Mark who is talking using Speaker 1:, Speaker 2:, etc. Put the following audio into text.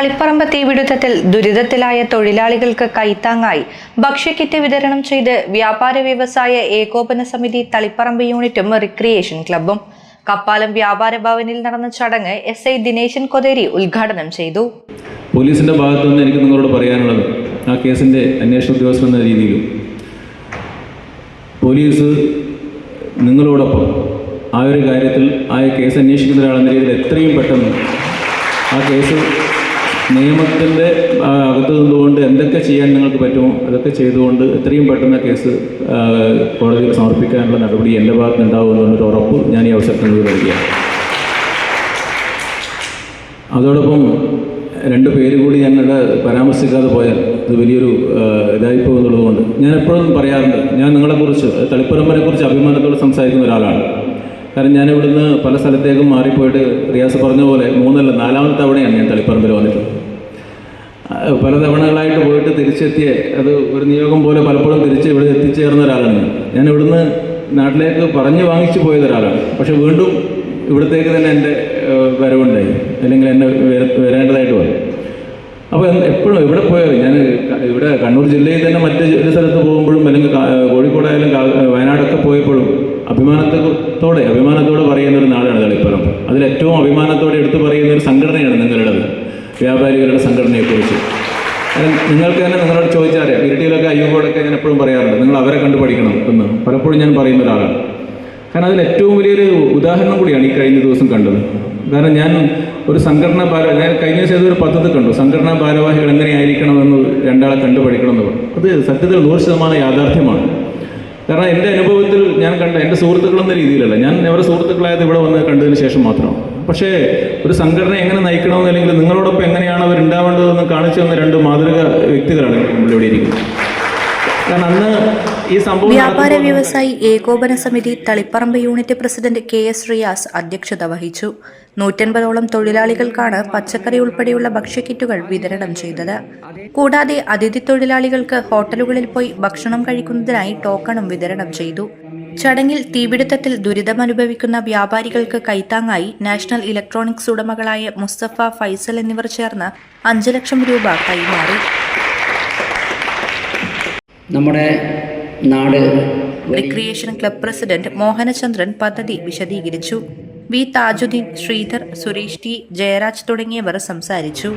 Speaker 1: തളിപ്പറമ്പ് തീപിടുത്തത്തിൽ ദുരിതത്തിലായ തൊഴിലാളികൾക്ക് കൈത്താങ്ങായി. ഭക്ഷ്യക്കിറ്റ് വിതരണം ചെയ്ത് വ്യാപാര വ്യവസായ ഏകോപന സമിതി തളിപ്പറമ്പ് യൂണിറ്റും റിക്രിയേഷൻ ക്ലബ്ബും കപ്പാലം വ്യാപാര ഭവനിൽ നടന്ന ചടങ്ങ് എസ് ഐ ദിനേശൻ കൊതേരി ഉദ്ഘാടനം ചെയ്തു.
Speaker 2: പോലീസിന്റെ ഭാഗത്തു നിന്ന് എനിക്ക് നിങ്ങളോട് പറയാനുള്ളത് ആ കേസിന്റെ അന്വേഷണ ഉദ്യോഗസ്ഥൻ എന്ന രീതിയിലും. പോലീസ് നിങ്ങളോടൊപ്പം ആ ഒരു കാര്യത്തിൽ ആ കേസ് അന്വേഷിക്കുന്ന ഒരാളെന്ന രീതിയിൽ എത്രയും പെട്ടെന്ന് ആ കേസ് നിയമത്തിന്റെ അകത്ത് നിന്നുകൊണ്ട് എന്തൊക്കെ ചെയ്യാൻ നിങ്ങൾക്ക് പറ്റുമോ അതൊക്കെ ചെയ്തുകൊണ്ട് എത്രയും പെട്ടെന്ന് കേസ് കോടതിയിൽ സമർപ്പിക്കാനുള്ള നടപടി എന്റെ ഭാഗത്ത് ഉണ്ടാകുമെന്നുള്ളൊരു ഉറപ്പ് ഞാൻ ഈ അവസരത്തിൽ നൽകുകയാണ്. അതോടൊപ്പം രണ്ട് പേര് കൂടി ഞങ്ങളുടെ പരാമർശിക്കാതെ പോയാൽ ഇത് വലിയൊരു ഇതായിപ്പോ എന്നുള്ളതുകൊണ്ട് ഞാൻ എപ്പോഴും പറയാറുണ്ട് ഞാൻ നിങ്ങളെക്കുറിച്ച് തളിപ്പറമ്പിനെ അഭിമാനത്തോട് സംസാരിക്കുന്ന ഒരാളാണ്. കാരണം ഞാൻ ഇവിടുന്ന് പല സ്ഥലത്തേക്കും മാറിപ്പോയിട്ട് റിയാസ് പറഞ്ഞ പോലെ മൂന്നല്ല നാലാമത്തെ തവണയാണ് ഞാൻ തളിപ്പറമ്പിൽ വന്നിട്ടുള്ളത്. പല തവണകളായിട്ട് പോയിട്ട് തിരിച്ചെത്തിയ അത് ഒരു നിയോഗം പോലെ പലപ്പോഴും തിരിച്ച് ഇവിടെ എത്തിച്ചേർന്ന ഒരാളാണ് ഞാൻ. ഇവിടുന്ന് നാട്ടിലേക്ക് പറഞ്ഞു വാങ്ങിച്ചു പോയത് ഒരാളാണ്. പക്ഷെ വീണ്ടും ഇവിടത്തേക്ക് തന്നെ എന്റെ വരവുണ്ടായി. അല്ലെങ്കിൽ എന്നെ വര- വരേണ്ടതായിട്ട് വന്നു. അപ്പോൾ എപ്പോഴും എവിടെ പോയാലും ഞാൻ ഇവിടെ കണ്ണൂർ ജില്ലയിൽ തന്നെ മറ്റ് ഒരു സ്ഥലത്ത് പോകുമ്പോഴും അല്ലെങ്കിൽ കോഴിക്കോടായാലും വയനാടൊക്കെ പോയപ്പോഴും അഭിമാനത്തോടെ അഭിമാനത്തോടെ പറയുന്ന ഒരു നാടാണ് തളിപ്പറമ്പ് അതിൽ ഏറ്റവും അഭിമാനത്തോടെ എടുത്തു പറയുന്ന ഒരു സംഘടനയാണ് നിങ്ങളുടേത് വ്യാപാരികളുടെ സംഘടനയെക്കുറിച്ച്. നിങ്ങൾക്ക് തന്നെ നിങ്ങളോട് ചോദിച്ചറിയാം ഇരട്ടിയിലൊക്കെ അയ്യോടൊക്കെ ഞാൻ എപ്പോഴും പറയാറുണ്ട് നിങ്ങൾ അവരെ കണ്ടു പഠിക്കണം എന്ന്. പലപ്പോഴും ഞാൻ പറയുന്ന ഒരാളാണ്. കാരണം അതിൽ ഏറ്റവും വലിയൊരു ഉദാഹരണം കൂടിയാണ് ഈ കഴിഞ്ഞ ദിവസം കണ്ടത്. കാരണം ഞാൻ ഒരു സംഘടനാ ഭാര ഞാൻ കഴിഞ്ഞ ദിവസം ഒരു പദ്ധതി കണ്ടു? സംഘടനാ ഭാരവാഹികൾ എങ്ങനെയായിരിക്കണമെന്ന് രണ്ടാളെ കണ്ടു പഠിക്കണമെന്ന് പറഞ്ഞു. അത് സത്യത്തിൽ നൂറ് ശതമാനം യാഥാർത്ഥ്യമാണ്. കാരണം എന്റെ അനുഭവത്തിൽ ഞാൻ കണ്ട എന്റെ സുഹൃത്തുക്കളെന്ന രീതിയിലല്ല. ഞാൻ അവരുടെ സുഹൃത്തുക്കളായത് ഇവിടെ വന്ന് കണ്ടതിന് ശേഷം മാത്രം പക്ഷേ ഒരു സംഘടന എങ്ങനെ നയിക്കണമെന്ന് അല്ലെങ്കിൽ നിങ്ങളോടൊപ്പം എങ്ങനെയാണ് അവർ ഉണ്ടാവേണ്ടതെന്ന് കാണിച്ചു തന്ന രണ്ട് മാതൃക വ്യക്തികളാണ് നമ്മളിവിടെ ഇരിക്കുന്നത്.
Speaker 1: വ്യാപാര വ്യവസായി ഏകോപന സമിതി Taliparamba unit president K S Riyas അധ്യക്ഷത വഹിച്ചു. നൂറ്റൻപതോളം തൊഴിലാളികൾക്കാണ് പച്ചക്കറി ഉൾപ്പെടെയുള്ള ഭക്ഷ്യക്കിറ്റുകൾ വിതരണം ചെയ്തത്. കൂടാതെ അതിഥി തൊഴിലാളികൾക്ക് ഹോട്ടലുകളിൽ പോയി ഭക്ഷണം കഴിക്കുന്നതിനായി ടോക്കണും വിതരണം ചെയ്തു. ചടങ്ങിൽ തീപിടുത്തത്തിൽ ദുരിതമനുഭവിക്കുന്ന വ്യാപാരികൾക്ക് കൈത്താങ്ങായി നാഷണൽ ഇലക്ട്രോണിക്സ് ഉടമകളായ മുസ്തഫ ഫൈസൽ എന്നിവർ ചേർന്ന് അഞ്ച് ലക്ഷം രൂപ കൈമാറി.
Speaker 3: നമ്മുടെ നാട്
Speaker 1: റിക്രിയേഷൻ ക്ലബ് പ്രസിഡന്റ് മോഹനചന്ദ്രൻ പദ്ധതി വിശദീകരിച്ചു. വി. താജുദ്ദീൻ ശ്രീധർ സുരേഷ് ടി ജയരാജ് തുടങ്ങിയവർ സംസാരിച്ചു.